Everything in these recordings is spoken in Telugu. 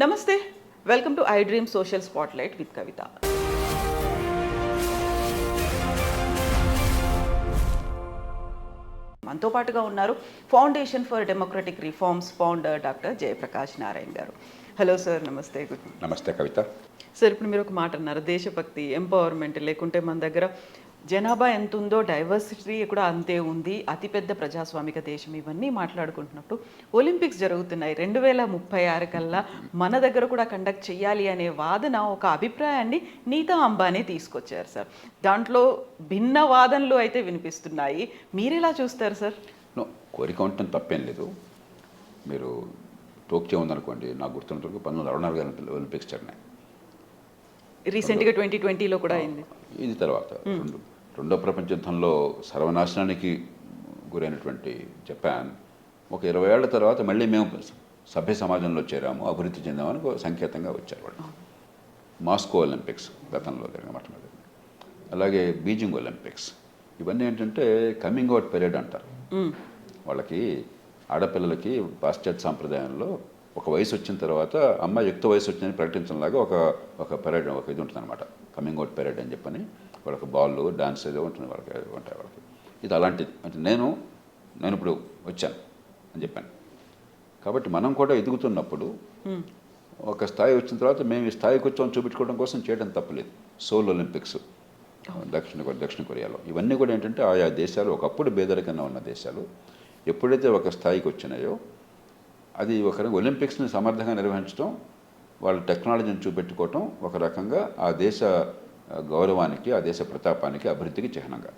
నమస్తే welcome to I dream social spotlight with Kavitha. మనతో పాటుగా ఉన్నారు foundation for democratic reforms founder doctor Jayaprakash Narayana garu. Hello sir నమస్తే గుడ్ నమస్తే కవిత. సార్ ఇప్పుడు మీరు ఒక మాట అన్నారు దేశభక్తి ఎంపవర్మెంట్ లేకుంటే మన దగ్గర జనాభా ఎంత ఉందో డైవర్సిటీ కూడా అంతే ఉంది. అతిపెద్ద ప్రజాస్వామిక దేశం ఇవన్నీ మాట్లాడుకుంటున్నప్పుడు ఒలింపిక్స్ జరుగుతున్నాయి. రెండు వేల ముప్పై ఆరు కల్లా మన దగ్గర కూడా కండక్ట్ చేయాలి అనే వాదన ఒక అభిప్రాయాన్ని నీతా అంబానీ తీసుకొచ్చారు సార్. దాంట్లో భిన్న వాదనలు అయితే వినిపిస్తున్నాయి. మీరెలా చూస్తారు సార్? నో కోరిక ఉండటం తప్పేం లేదు. మీరు టోక్యో ఉందనుకోండి నాకు గుర్తున్నంత వరకు పంతొమ్మిది అరవై నాలుగు ఒలింపి- ఒలింపిక్స్ జరిగినాయి. రీసెంట్గా ట్వంటీ ట్వంటీలో కూడా అయింది. ఇది తర్వాత రెండు. రెండో ప్రపంచ యుద్ధంలో సర్వనాశనానికి గురైనటువంటి జపాన్ ఒక ఇరవై ఏళ్ళ తర్వాత మళ్ళీ మేము సభ్య సమాజంలో చేరాము అభివృద్ధి చెందామని సంకేతంగా వచ్చారు వాళ్ళు. మాస్కో ఒలింపిక్స్ గతంలో జరిగిన మాట మీద అలాగే బీజింగ్ ఒలింపిక్స్. ఇవన్నీ ఏంటంటే కమింగ్ అవుట్ పీరియడ్ అంటారు. వాళ్ళకి ఆడపిల్లలకి పాశ్చాత్య సాంప్రదాయంలో ఒక వయసు వచ్చిన తర్వాత అమ్మాయి యుక్త వయసు వచ్చిందని ప్రకటించడంలాగా ఒక ఒక పెరడ్ ఒక ఇది ఉంటుంది అనమాట కమింగ్ అవుట్ పెరడ్ అని చెప్పని వాళ్ళకి బాల్ డాన్స్ ఏదో ఉంటుంది వాళ్ళకి ఉంటాయి వాళ్ళకి. ఇది అలాంటిది. అంటే నేను నేను ఇప్పుడు వచ్చాను అని చెప్పాను. కాబట్టి మనం కూడా ఎదుగుతున్నప్పుడు. ఒక స్థాయి వచ్చిన తర్వాత మేము ఈ స్థాయికి వచ్చామని చూపించుకోవడం కోసం చేయడం తప్పలేదు. సోల్ ఒలింపిక్స్ దక్షిణ దక్షిణ కొరియాలో. ఇవన్నీ కూడా ఏంటంటే ఆయా దేశాలు ఒకప్పుడు బేదరికంగా ఉన్న దేశాలు ఎప్పుడైతే ఒక స్థాయికి వచ్చినాయో అది ఒక ఒలింపిక్స్ని సమర్థంగా నిర్వహించడం వాళ్ళ టెక్నాలజీని చూపెట్టుకోవటం ఒక రకంగా ఆ దేశ గౌరవానికి ఆ దేశ ప్రతాపానికి అభివృద్ధికి చిహ్నంగా.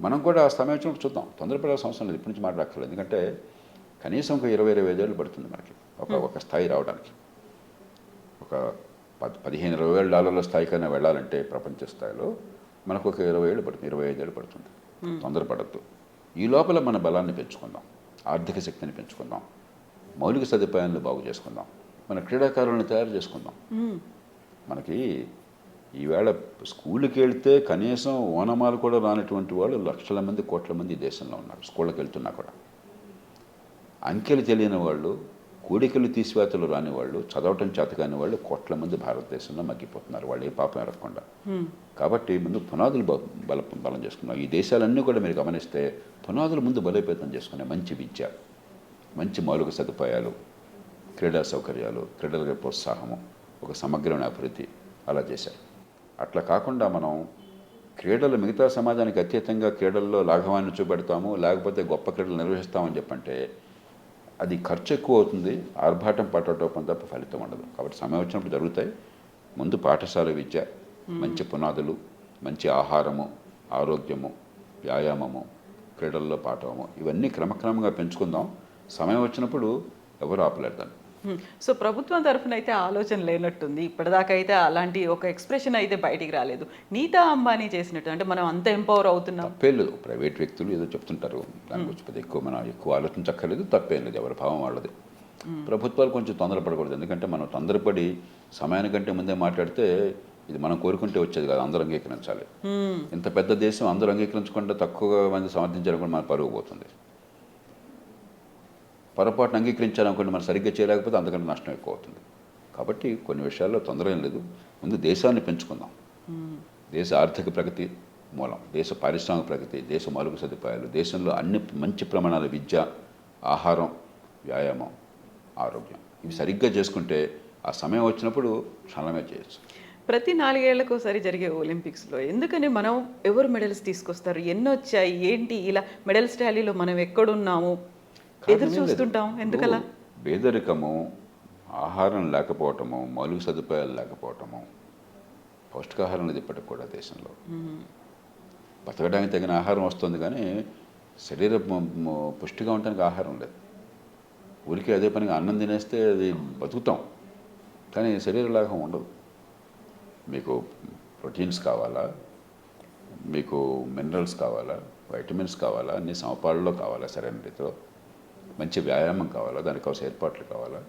మనం కూడా ఆ సమయం వచ్చినప్పుడు చూద్దాం. తొందరపడాల్సిన అవసరం లేదు. ఇప్పటి నుంచి మాట్లాడక్కర్లేదు. ఎందుకంటే కనీసం ఒక ఇరవై ఇరవై ఐదేళ్ళు పడుతుంది మనకి. ఒక ఒక స్థాయి రావడానికి. ఒక పద్ పదిహేను ఇరవై వేల డాలర్ల స్థాయికైనా వెళ్ళాలంటే ప్రపంచ స్థాయిలో మనకు ఒక ఇరవై ఏళ్ళు పడుతుంది. ఇరవై ఐదేళ్ళు పడుతుంది. తొందరపడద్దు. ఈ లోపల మన బలాన్ని పెంచుకుందాం. ఆర్థిక శక్తిని పెంచుకుందాం. మౌలిక సదుపాయాలను బాగు చేసుకుందాం. మన క్రీడాకారులను తయారు చేసుకుందాం. మ్మ్. మనకి ఈవేళ స్కూల్కి వెళ్తే కనీసం ఓనమాలు కూడా రానటువంటి వాళ్ళు లక్షల మంది కోట్ల మంది దేశంలో ఉన్నారు స్కూళ్ళకి వెళ్తున్నా కూడా. అంకెలు తెలియని వాళ్ళు కూడికలు తీసివేతలు రాని వాళ్ళు చదవటం చేత కాని వాళ్ళు కోట్ల మంది భారతదేశంలో మగ్గిపోతున్నారు. వాళ్ళు ఏ పాపం ఎరగకుండా. కాబట్టి ముందు పునాదులు బల బలం చేసుకున్నాం ఈ దేశాలన్నీ కూడా మీరు గమనిస్తే పునాదులు ముందు బలోపేతం చేసుకున్నాయి మంచి విద్య మంచి మౌలిక సదుపాయాలు క్రీడా సౌకర్యాలు క్రీడల ప్రోత్సాహము ఒక సమగ్రమైన అభివృద్ధి అలా చేశారు. అట్లా కాకుండా మనం క్రీడలు మిగతా సమాజానికి అత్యతంగా క్రీడల్లో లాఘవాన్ని చూపెడతాము లేకపోతే గొప్ప క్రీడలు నిర్వహిస్తామని చెప్పంటే అది ఖర్చు ఎక్కువ అవుతుంది ఆర్భాటం పట్టడం తప్ప ఫలితం ఉండదు. కాబట్టి సమయం వచ్చినప్పుడు జరుగుతాయి. ముందు పాఠశాల విద్య మంచి పునాదులు మంచి ఆహారము ఆరోగ్యము వ్యాయామము క్రీడల్లో పాఠము ఇవన్నీ క్రమక్రమంగా పెంచుకుందాం. సమయం వచ్చినప్పుడు ఎవరు ఆపలేరు. సో ప్రభుత్వం తరఫున అయితే ఆలోచన లేనట్టుంది. ఇప్పటిదాకా అయితే అలాంటి ఒక ఎక్స్ప్రెషన్ అయితే బయటికి రాలేదు. నీతా అంబానీ చేసినట్టు అంటే మనం అంత ఎంపవర్ అవుతున్నాం. తప్పేం లేదు. ప్రైవేట్ వ్యక్తులు ఏదో చెప్తుంటారు. దాని గురించి పెద్ద ఎక్కువ మనం ఎక్కువ ఆలోచించక్కర్లేదు. తప్పేం లేదు. ఎవరి భావం వాళ్ళది. ప్రభుత్వాలు కొంచెం తొందరపడకూడదు. ఎందుకంటే మనం తొందరపడి సమయానికంటే ముందే మాట్లాడితే ఇది మనం కోరుకుంటే వచ్చేది కాదు. అందరూ అంగీకరించాలి. ఇంత పెద్ద దేశం అందరూ అంగీకరించకుండా తక్కువ మంది సమర్థించడం కూడా మన పరుగు పోతుంది. పొరపాటు అంగీకరించాలి అనుకోండి మనం సరిగ్గా చేయలేకపోతే అంతకంటే నష్టం ఎక్కువ అవుతుంది కాబట్టి కొన్ని విషయాల్లో తొందర ఏం లేదు. ముందు దేశాన్ని పెంచుకుందాం. దేశ ఆర్థిక ప్రగతి మూలం దేశ పారిశ్రామిక ప్రగతి దేశ మౌలిక సదుపాయాలు దేశంలో అన్ని మంచి ప్రమాణాల విద్య ఆహారం వ్యాయామం ఆరోగ్యం ఇవి సరిగ్గా చేసుకుంటే ఆ సమయం వచ్చినప్పుడు క్షణమే చేయొచ్చు. ప్రతి నాలుగేళ్ళకు ఒకసారి జరిగే ఒలింపిక్స్లో ఎందుకని మనం ఎవరు మెడల్స్ తీసుకొస్తారు? ఎన్నొచ్చాయి? ఏంటి? ఇలా మెడల్స్ ట్యాలీలో మనం ఎక్కడున్నాము? ఎదురు. చూస్తుంటాం. ఎందుకలా? పేదరికము ఆహారం లేకపోవటము మౌలిక సదుపాయాలు లేకపోవటము పౌష్టికాహారం లేదు ఇప్పటికి కూడా దేశంలో. బతకడానికి తగిన ఆహారం వస్తుంది కానీ శరీర పుష్టిగా ఉండడానికి ఆహారం లేదు. ఊరికే అదే పనిగా అన్నం తినేస్తే అది బతుకుతాం. కానీ శరీర లాభం ఉండదు. మీకు ప్రోటీన్స్ కావాలా? మీకు మినరల్స్ కావాలా? వైటమిన్స్ కావాలా? అన్ని సమపాళ్ళలో కావాలా? సరైన రీతిలో? మంచి వ్యాయామం కావాలా? దానికి కావాల్సిన ఏర్పాట్లు కావాలా?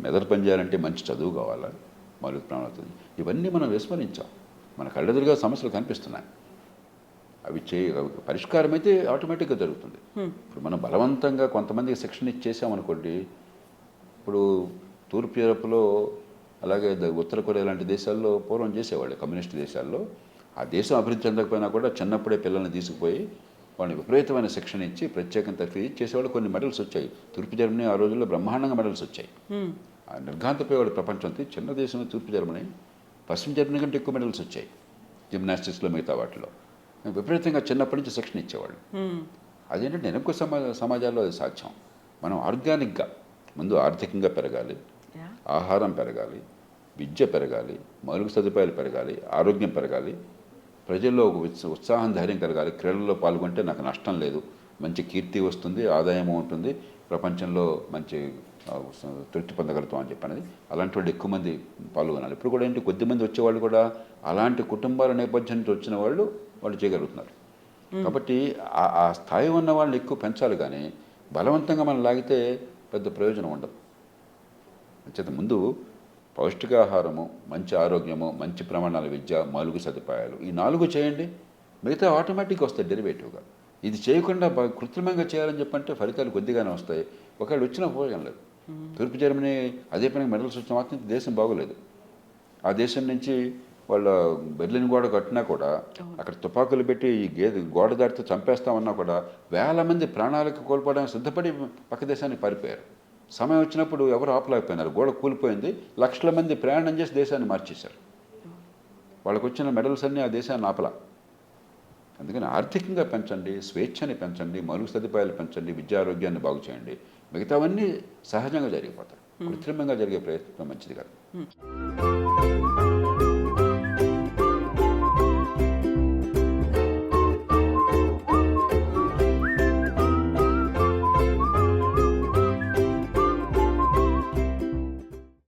మెదడు పని చేయాలంటే మంచి చదువు కావాలా? మౌలిక ప్రాణాలు ఇవన్నీ మనం విస్మరించాం. మన కళ్ళెదురుగా సమస్యలు కనిపిస్తున్నాయి. అవి చే పరిష్కారం అయితే ఆటోమేటిక్గా జరుగుతుంది. ఇప్పుడు మనం బలవంతంగా కొంతమందికి శిక్షణ ఇచ్చేసామనుకోండి ఇప్పుడు తూర్పు యూరప్లో అలాగే ఉత్తర కొరియా లాంటి దేశాల్లో పూర్వం చేసేవాళ్ళు కమ్యూనిస్ట్ దేశాల్లో. ఆ దేశం అభివృద్ధి చెందకపోయినా కూడా చిన్నప్పుడే పిల్లల్ని తీసుకుపోయి వాళ్ళని విపరీతమైన శిక్షణ ఇచ్చి ప్రత్యేకంగా తర్ఫీ చేసేవాళ్ళు కొన్ని మెడల్స్ వచ్చాయి తూర్పు జర్మనీ ఆ రోజుల్లో బ్రహ్మాండంగా మెడల్స్ వచ్చాయి. ఆ నిర్ఘాంతపోయేవాడు ప్రపంచంతో చిన్న దేశం తూర్పు జర్మనీ పశ్చిమ జర్మనీ కంటే ఎక్కువ మెడల్స్ వచ్చాయి జిమ్నాస్టిక్స్లో మిగతా వాటిలో విపరీతంగా చిన్నప్పటి నుంచి శిక్షణ ఇచ్చేవాళ్ళు. అదేంటంటే వెనక్కు సమా సమాజాల్లో అది సాధ్యం మనం ఆర్గానిక్గా ముందు ఆర్థికంగా పెరగాలి. ఆహారం పెరగాలి విద్య పెరగాలి మౌలిక సదుపాయాలు పెరగాలి ఆరోగ్యం పెరగాలి ప్రజల్లో ఒక ఉత్స- ఉత్సాహం ధైర్యం కలగాలి. క్రీడల్లో పాల్గొంటే నాకు నష్టం లేదు. మంచి కీర్తి వస్తుంది ఆదాయం ఉంటుంది. ప్రపంచంలో మంచి తృప్తి పొందగలుగుతాం అని చెప్పి అనేది అలాంటి వాళ్ళు ఎక్కువ మంది పాల్గొనాలి. ఇప్పుడు కూడా ఏంటి? కొద్దిమంది వచ్చేవాళ్ళు కూడా అలాంటి కుటుంబాల నేపథ్యం నుంచి వచ్చిన వాళ్ళు వాళ్ళు చేయగలుగుతున్నారు. కాబట్టి ఆ- ఆ స్థాయి ఉన్న వాళ్ళని ఎక్కువ పెంచాలి కానీ బలవంతంగా మనం లాగితే పెద్ద ప్రయోజనం ఉండదు. అంచేత ముందు పౌష్టికాహారము మంచి ఆరోగ్యము మంచి ప్రమాణాల విద్య మౌలిక సదుపాయాలు. ఈ నాలుగు చేయండి మిగతా ఆటోమేటిక్గా వస్తాయి డెరివేటివ్గా ఇది చేయకుండా కృత్రిమంగా చేయాలని చెప్పంటే ఫలితాలు కొద్దిగానే వస్తాయి. ఒకవేళ వచ్చినా ఉపయోగం లేదు. తూర్పు జర్మనీ అదే పనికి మెడల్స్ వచ్చిన మాత్రం దేశం బాగోలేదు. ఆ దేశం నుంచి వాళ్ళ బెర్లిన్ గోడ కట్టినా కూడా అక్కడ తుపాకులు పెట్టి ఈ గేదె గోడ దాటితే చంపేస్తామన్నా కూడా వేల మంది ప్రాణాలకు కోల్పోవడానికి సిద్ధపడి పక్క దేశానికి పారిపోయారు. సమయం వచ్చినప్పుడు ఎవరు ఆపలేకపోయినారు. గోడ కూలిపోయింది. లక్షల మంది ప్రయాణం చేసి దేశాన్ని మార్చేశారు. వాళ్ళకు వచ్చిన మెడల్స్ అన్నీ ఆ దేశాన్ని ఆపలా. అందుకని ఆర్థికంగా పెంచండి స్వేచ్ఛని పెంచండి మౌలిక సదుపాయాలు పెంచండి విద్యా ఆరోగ్యాన్ని బాగు చేయండి. మిగతావన్నీ సహజంగా జరిగిపోతాయి. కృత్రిమంగా జరిగే ప్రయత్నం మంచిది కాదు.